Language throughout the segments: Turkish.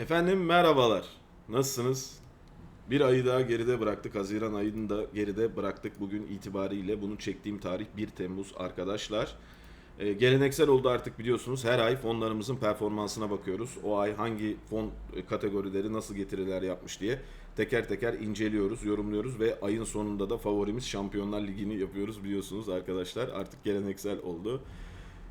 Efendim merhabalar. Nasılsınız? Bir ayı daha geride bıraktık. Haziran ayını da geride bıraktık bugün itibariyle. Bunu çektiğim tarih 1 Temmuz arkadaşlar. Ee, geleneksel oldu artık biliyorsunuz. Her ay fonlarımızın performansına bakıyoruz. O ay hangi fon e, kategorileri nasıl getiriler yapmış diye teker teker inceliyoruz, yorumluyoruz ve ayın sonunda da favorimiz Şampiyonlar Ligi'ni yapıyoruz biliyorsunuz arkadaşlar. Artık geleneksel oldu.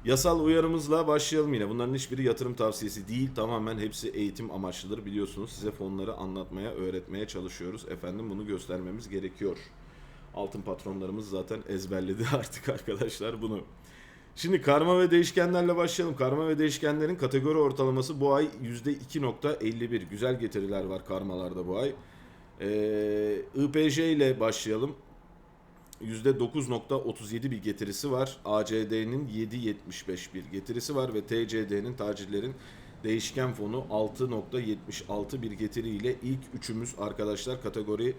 Yasal uyarımızla başlayalım yine. Bunların hiçbiri yatırım tavsiyesi değil. Tamamen hepsi eğitim amaçlıdır. Biliyorsunuz size fonları anlatmaya, öğretmeye çalışıyoruz. Efendim bunu göstermemiz gerekiyor. Altın patronlarımız zaten ezberledi artık arkadaşlar bunu. Şimdi karma ve değişkenlerle başlayalım. Karma ve değişkenlerin kategori ortalaması bu ay %2.51. Güzel getiriler var karmalarda bu ay. Ee, IPJ ile başlayalım. %9.37 bir getirisi var. ACD'nin 7.75 bir getirisi var ve TCD'nin tacirlerin değişken fonu 6.76 bir getiriyle ilk üçümüz arkadaşlar kategori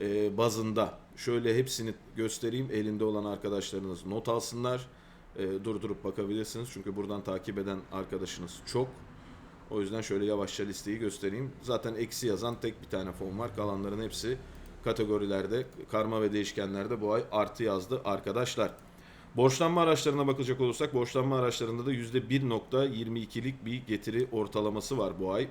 e, bazında. Şöyle hepsini göstereyim elinde olan arkadaşlarınız not alsınlar. E, durdurup bakabilirsiniz çünkü buradan takip eden arkadaşınız çok. O yüzden şöyle yavaşça listeyi göstereyim. Zaten eksi yazan tek bir tane fon var. Kalanların hepsi kategorilerde, karma ve değişkenlerde bu ay artı yazdı arkadaşlar. Borçlanma araçlarına bakacak olursak borçlanma araçlarında da %1.22'lik bir getiri ortalaması var bu ay.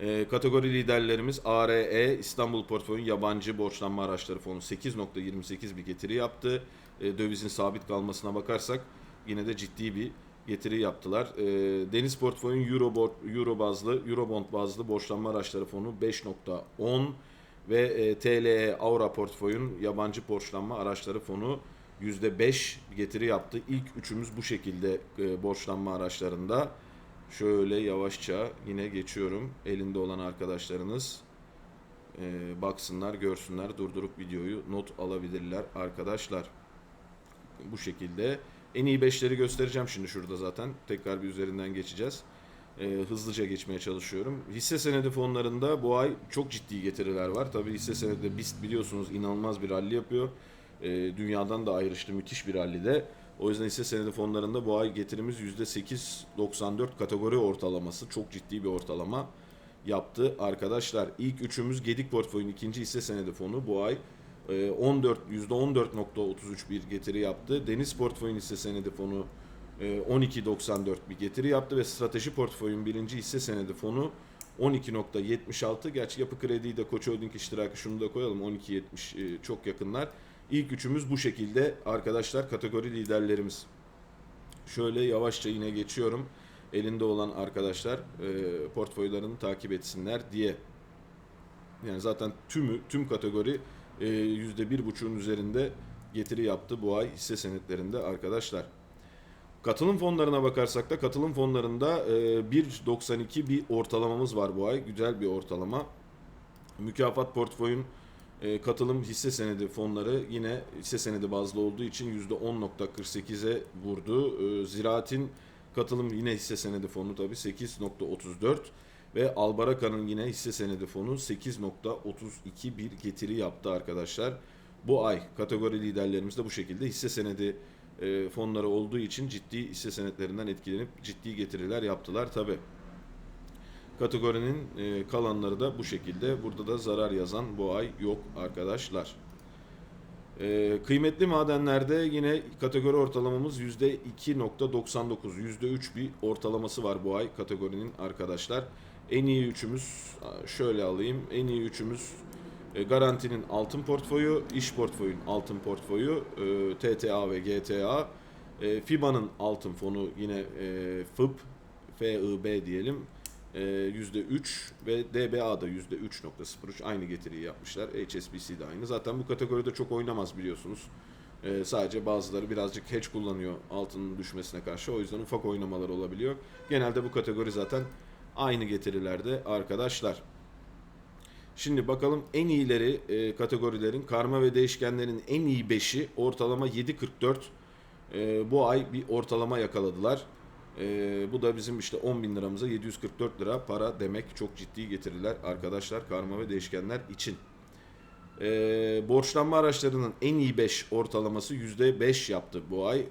Ee, kategori liderlerimiz ARE İstanbul Portföy'ün yabancı borçlanma araçları fonu 8.28 bir getiri yaptı. Ee, dövizin sabit kalmasına bakarsak yine de ciddi bir getiri yaptılar. Ee, Deniz Portföy'ün Euro, Euro bazlı, Eurobond bazlı borçlanma araçları fonu 5.10 ve e, TLE Aura Portföy'ün yabancı borçlanma araçları fonu %5 getiri yaptı. İlk üçümüz bu şekilde e, borçlanma araçlarında. Şöyle yavaşça yine geçiyorum. Elinde olan arkadaşlarınız e, baksınlar, görsünler, durdurup videoyu not alabilirler arkadaşlar. Bu şekilde. En iyi 5'leri göstereceğim şimdi şurada zaten. Tekrar bir üzerinden geçeceğiz. E, hızlıca geçmeye çalışıyorum. Hisse senedi fonlarında bu ay çok ciddi getiriler var. Tabii hisse senedi BIST biliyorsunuz inanılmaz bir rally yapıyor. E, dünyadan da ayrıştı müthiş bir rallide. O yüzden hisse senedi fonlarında bu ay getirimiz %8.94 kategori ortalaması. Çok ciddi bir ortalama yaptı arkadaşlar. İlk üçümüz Gedik Portföy'ün ikinci hisse senedi fonu bu ay e, 14 %14.33 bir getiri yaptı. Deniz Portföy'ün hisse senedi fonu e, 12.94 bir getiri yaptı ve Strateji Portföy'ün birinci hisse senedi fonu 12.76. Gerçi yapı krediyi de Koç Holding iştirakı şunu da koyalım 12.70 e, çok yakınlar. İlk üçümüz bu şekilde arkadaşlar kategori liderlerimiz. Şöyle yavaşça yine geçiyorum. Elinde olan arkadaşlar e, portföylerini takip etsinler diye. Yani zaten tümü tüm kategori e, yüzde bir buçuğun üzerinde getiri yaptı bu ay hisse senetlerinde arkadaşlar. Katılım fonlarına bakarsak da katılım fonlarında e, 1.92 bir ortalamamız var bu ay. Güzel bir ortalama. Mükafat portföyün e, katılım hisse senedi fonları yine hisse senedi bazlı olduğu için %10.48'e vurdu. E, Ziraat'in katılım yine hisse senedi fonu tabii 8.34 ve Albaraka'nın yine hisse senedi fonu 8.32 bir getiri yaptı arkadaşlar. Bu ay kategori liderlerimiz de bu şekilde hisse senedi e, fonları olduğu için ciddi hisse senetlerinden etkilenip ciddi getiriler yaptılar tabi. Kategorinin e, kalanları da bu şekilde. Burada da zarar yazan bu ay yok arkadaşlar. E, kıymetli madenlerde yine kategori ortalamamız %2.99, %3 bir ortalaması var bu ay kategorinin arkadaşlar. En iyi üçümüz şöyle alayım. En iyi üçümüz e, Garantinin altın portföyü, iş portföyün altın portföyü, e, TTA ve GTA. E, FIBA'nın altın fonu yine FIB, FIB diyelim. E, %3 ve DBA da %3.03 aynı getiriyi yapmışlar. HSBC de aynı. Zaten bu kategoride çok oynamaz biliyorsunuz. Sadece bazıları birazcık hedge kullanıyor altının düşmesine karşı. O yüzden ufak oynamalar olabiliyor. Genelde bu kategori zaten aynı getirilerde arkadaşlar. Şimdi bakalım en iyileri e, kategorilerin karma ve değişkenlerin en iyi 5'i ortalama 7.44 e, bu ay bir ortalama yakaladılar. E, bu da bizim işte 10 bin liramıza 744 lira para demek çok ciddi getiriler arkadaşlar karma ve değişkenler için. E, borçlanma araçlarının en iyi 5 ortalaması %5 yaptı bu ay. E,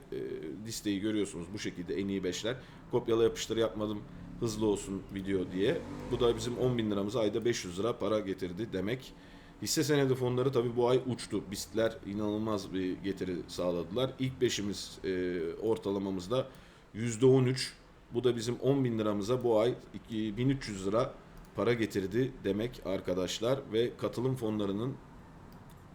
listeyi görüyorsunuz bu şekilde en iyi 5'ler. Kopyala yapıştır yapmadım hızlı olsun video diye. Bu da bizim 10 bin liramıza ayda 500 lira para getirdi demek. Hisse senedi fonları tabi bu ay uçtu. BIST'ler inanılmaz bir getiri sağladılar. İlk beşimiz e, ortalamamızda %13. Bu da bizim 10 bin liramıza bu ay 1300 lira para getirdi demek arkadaşlar. Ve katılım fonlarının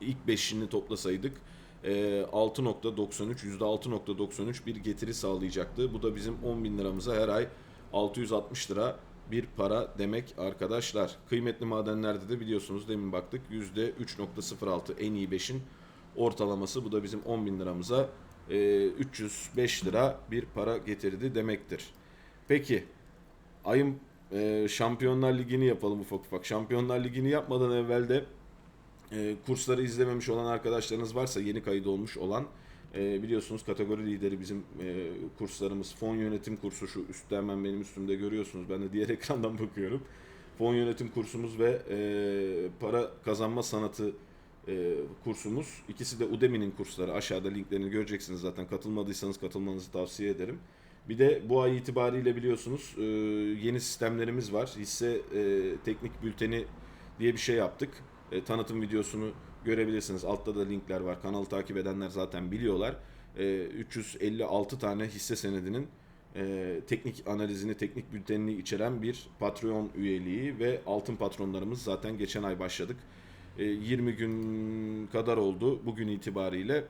ilk beşini toplasaydık e, 6.93 %6.93 bir getiri sağlayacaktı. Bu da bizim 10 bin liramıza her ay 660 lira bir para demek arkadaşlar. Kıymetli madenlerde de biliyorsunuz demin baktık %3.06 en iyi 5'in ortalaması. Bu da bizim 10 bin liramıza e, 305 lira bir para getirdi demektir. Peki ayın e, Şampiyonlar Ligi'ni yapalım ufak ufak. Şampiyonlar Ligi'ni yapmadan evvel de e, kursları izlememiş olan arkadaşlarınız varsa yeni kayıt olmuş olan e, biliyorsunuz kategori lideri bizim e, kurslarımız fon yönetim kursu şu üstte hemen benim üstümde görüyorsunuz ben de diğer ekrandan bakıyorum fon yönetim kursumuz ve e, para kazanma sanatı e, kursumuz ikisi de Udemy'nin kursları aşağıda linklerini göreceksiniz zaten katılmadıysanız katılmanızı tavsiye ederim. Bir de bu ay itibariyle biliyorsunuz e, yeni sistemlerimiz var. Hisse e, teknik bülteni diye bir şey yaptık. E, tanıtım videosunu görebilirsiniz. Altta da linkler var. Kanalı takip edenler zaten biliyorlar. E, 356 tane hisse senedinin e, teknik analizini, teknik bültenini içeren bir Patreon üyeliği ve altın patronlarımız zaten geçen ay başladık. E, 20 gün kadar oldu bugün itibariyle.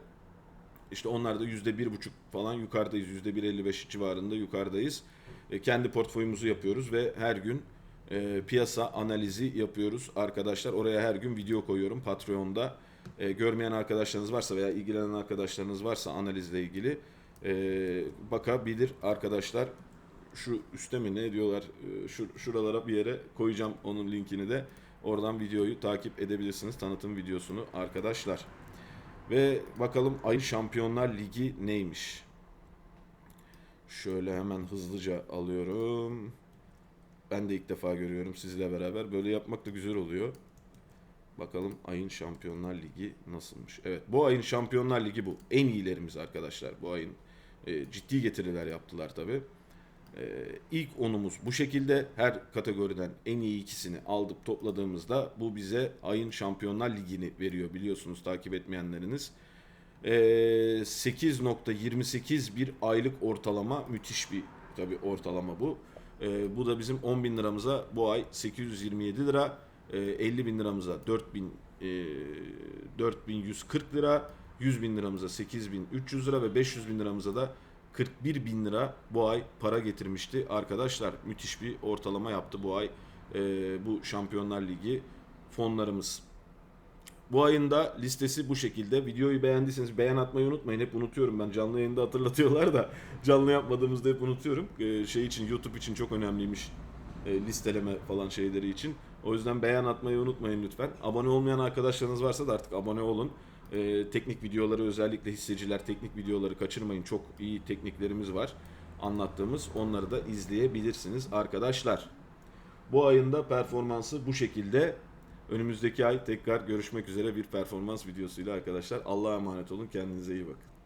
İşte onlar da %1,5 falan yukarıdayız. %1,55 civarında yukarıdayız. E, kendi portföyümüzü yapıyoruz ve her gün e, piyasa analizi yapıyoruz arkadaşlar. Oraya her gün video koyuyorum Patreon'da. E, görmeyen arkadaşlarınız varsa veya ilgilenen arkadaşlarınız varsa analizle ilgili e, bakabilir arkadaşlar. Şu üstte mi ne diyorlar? E, şu şuralara bir yere koyacağım onun linkini de. Oradan videoyu takip edebilirsiniz. Tanıtım videosunu arkadaşlar. Ve bakalım ay Şampiyonlar Ligi neymiş? Şöyle hemen hızlıca alıyorum. Ben de ilk defa görüyorum sizle beraber. Böyle yapmak da güzel oluyor. Bakalım ayın Şampiyonlar Ligi nasılmış. Evet bu ayın Şampiyonlar Ligi bu. En iyilerimiz arkadaşlar. Bu ayın e, ciddi getiriler yaptılar tabi. E, ilk onumuz bu şekilde. Her kategoriden en iyi ikisini aldık topladığımızda bu bize ayın Şampiyonlar Ligi'ni veriyor biliyorsunuz takip etmeyenleriniz. E, 8.28 bir aylık ortalama müthiş bir tabi ortalama bu. E, bu da bizim 10 bin liramıza bu ay 827 lira, e, 50 bin liramıza 4000 e, 4140 lira, 100 bin liramıza 8300 lira ve 500 bin liramıza da 41 bin lira bu ay para getirmişti arkadaşlar. Müthiş bir ortalama yaptı bu ay e, bu Şampiyonlar Ligi fonlarımız. Bu ayın da listesi bu şekilde. Videoyu beğendiyseniz beğen atmayı unutmayın. Hep unutuyorum ben. Canlı yayında hatırlatıyorlar da canlı yapmadığımızda hep unutuyorum. Ee, şey için YouTube için çok önemliymiş e, listeleme falan şeyleri için. O yüzden beğen atmayı unutmayın lütfen. Abone olmayan arkadaşlarınız varsa da artık abone olun. Ee, teknik videoları özellikle hisseciler teknik videoları kaçırmayın. Çok iyi tekniklerimiz var anlattığımız. Onları da izleyebilirsiniz arkadaşlar. Bu ayın da performansı bu şekilde. Önümüzdeki ay tekrar görüşmek üzere bir performans videosuyla arkadaşlar. Allah'a emanet olun. Kendinize iyi bakın.